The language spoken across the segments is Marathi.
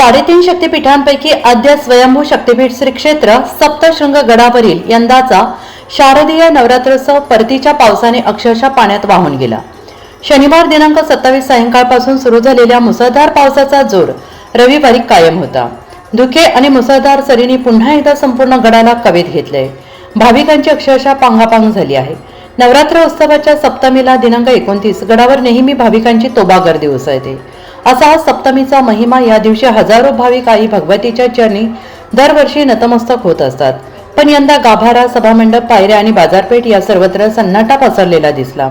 साडेतीन शक्तिपीठांपैकी आद्य स्वयंभू शक्तिपीठ श्री क्षेत्र सप्तशृंग गडावरील यंदाचा शारदीय नवरात्रोत्सव परतीच्या पावसाने अक्षरशः पाण्यात वाहून गेला. शनिवार दिनांक सत्तावीस सायंकाळपासून सुरू झालेल्या मुसळधार पावसाचा जोर रविवारी कायम होता. धुके आणि मुसळधार सरींनी पुन्हा एकदा संपूर्ण गडाला कवेत घेतले. भाविकांची अक्षरशः पांगापांग झाली आहे. नवरात्र उत्सवाच्या सप्तमीला दिनांक एकोणतीस गडावर नेहमी भाविकांची तोबा गर्दी उसळते असा सप्तमीचा महिमा या दिवशी हजारो भाविक आई भगवतीच्या चरणी दरवर्षी नतमस्तक होत असतात. पण यंदा गाभारा सभामंडप पायऱ्या आणि बाजारपेठ या सर्वत्र सन्नाटा पसरलेला दिसला.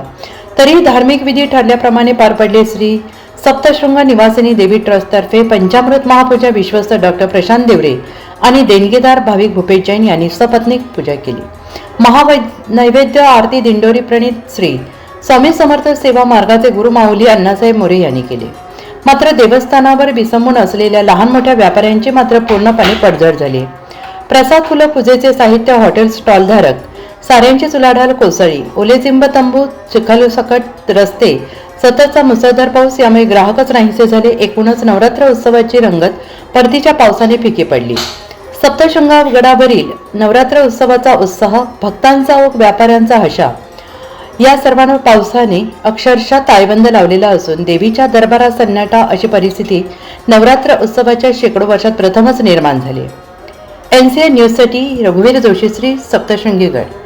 तरी धार्मिक विधी ठरल्याप्रमाणे पार पडले श्री सप्तशृंग निवासिनी देवी ट्रस्टतर्फे पंचामृत महापूजा विश्वस्त डॉक्टर प्रशांत देवरे आणि देणगीदार भाविक भूपेश जैन यांनी सपत्नीक पूजा केली. महावै नैवेद्य आरती दिंडोरी प्रणित श्री स्वामी समर्थ सेवा मार्गाचे गुरु माऊली अण्णासाहेब मोरे यांनी केले. मात्र देवस्थानावर विसंबून असलेल्या लहान मोठ्या व्यापाऱ्यांची मात्र पूर्णपणे पडझड झाली. प्रसाद फुलं पूजेचे साहित्य हॉटेल स्टॉलधारक साऱ्यांची चुलाढाल कोसळी ओलेचिंब तंबू चिखलसकट रस्ते सततचा मुसळधार पाऊस यामुळे ग्राहकच नाहीसे झाले. एकूणच नवरात्र उत्सवाची रंगत परतीच्या पावसाने फिकी पडली. सप्तशृंगा गडावरील नवरात्र उत्सवाचा उत्साह भक्तांचा व व्यापाऱ्यांचा हशा या सर्वांवर पावसाने अक्षरशः तायबंद लावलेला असून देवीच्या दरबारात सन्नाटा अशी परिस्थिती नवरात्र उत्सवाच्या शेकडो वर्षात प्रथमच निर्माण झाली एन सी एन न्यूजसाठी रघुवीर जोशीश्री सप्तशृंगीगड.